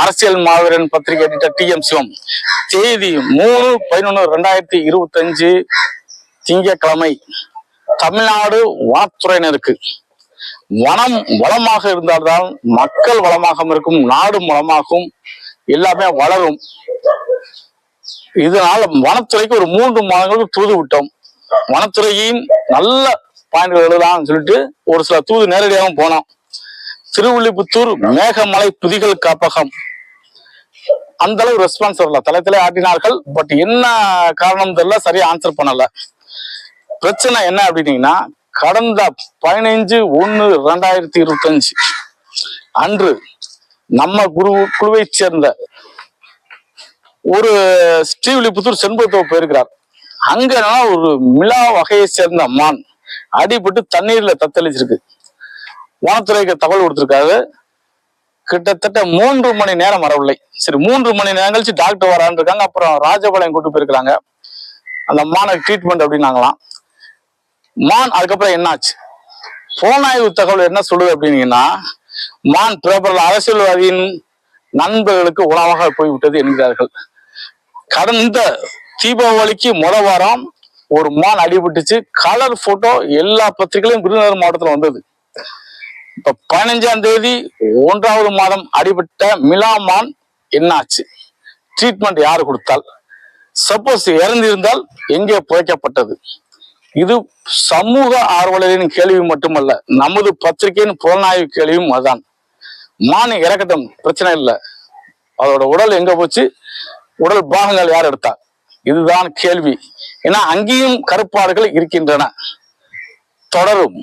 அரசியல் மாவீரன் பத்திரிகை editor D M சிவம். தேதி மூணு பதினொன்று ரெண்டாயிரத்தி இருபத்தஞ்சு திங்கட்கிழமை. தமிழ்நாடு வனத்துறையினருக்கு. வனம் வளமாக இருந்தால்தான் மக்கள் வளமாக இருக்கும் நாடும் வளமாகும் எல்லாமே வளரும். இதனால வனத்துறைக்கு ஒரு மூன்று மாதங்களுக்கு தூது விட்டோம். வனத்துறையின் நல்ல பாயிண்ட்கள் எழுதலாம்னு சொல்லிட்டு ஒரு சில தூது நேரடியாகவும் போனோம். திருவில்லிபுத்தூர் மேகமலை புதிகள் காப்பகம். அந்த அளவு ரெஸ்பான்ஸ் வரல. தளத்திலே ஆட்டினார்கள் பட் என்ன காரணம் தெரியல சரியா ஆன்சர் பண்ணல. பிரச்சனை என்ன அப்படின்னீங்கன்னா கடந்த பதினைஞ்சு ஒன்னு ரெண்டாயிரத்தி இருபத்தஞ்சு அன்று நம்ம குரு குழுவை சேர்ந்த ஒரு ஸ்ரீவில்லிபுத்தூர் செண்பத்தோ போயிருக்கிறார். அங்க ஒரு மிலா வகையை சேர்ந்த மான் அடிபட்டு தண்ணீர்ல தத்தளிச்சிருக்கு. வனத்துறைக்கு தகவல் கொடுத்திருக்காரு. கிட்டத்தட்ட மூன்று மணி நேரம் வரவில்லை. சரி மூன்று மணி நேரம் கழிச்சு டாக்டர் வரான்னு இருக்காங்க. அப்புறம் ராஜபாளையம் கூட்டு போயிருக்கிறாங்க. அந்த மானை ட்ரீட்மெண்ட் அப்படின்னாங்களாம். மான் அதுக்கப்புறம் என்னாச்சு? புலனாய்வு தகவல் என்ன சொல்லுது அப்படின்னீங்கன்னா மான் பிரபல அரசியல்வாதியின் நண்பர்களுக்கு உணவாக போய்விட்டது என்கிறார்கள். கடந்த தீபாவளிக்கு முத வாரம் ஒரு மான் அடிபட்டுச்சு. கலர் போட்டோ எல்லா பத்திரிகையிலும் விருதுநகர் மாவட்டத்தில் வந்தது. இப்ப பதினஞ்சாம் தேதி ஒன்றாவது மாதம் அடிபட்ட மிலா மான் என்னாச்சு? ட்ரீட்மெண்ட் யாரு கொடுத்தால்? சப்போஸ் இறந்திருந்தால் எங்கே புதைக்கப்பட்டது? இது சமூக ஆர்வலரின் கேள்வி மட்டுமல்ல நமது பத்திரிகையின் புலனாய்வு கேள்வியும் அதான் மானு இறக்கட்டும் பிரச்சனை இல்லை. அதோட உடல் எங்க போச்சு? உடல் பாகங்கள் யார் எடுத்தா? இதுதான் கேள்வி. ஏன்னா அங்கேயும் கருப்பாடுகள் இருக்கின்றன. தொடரும்.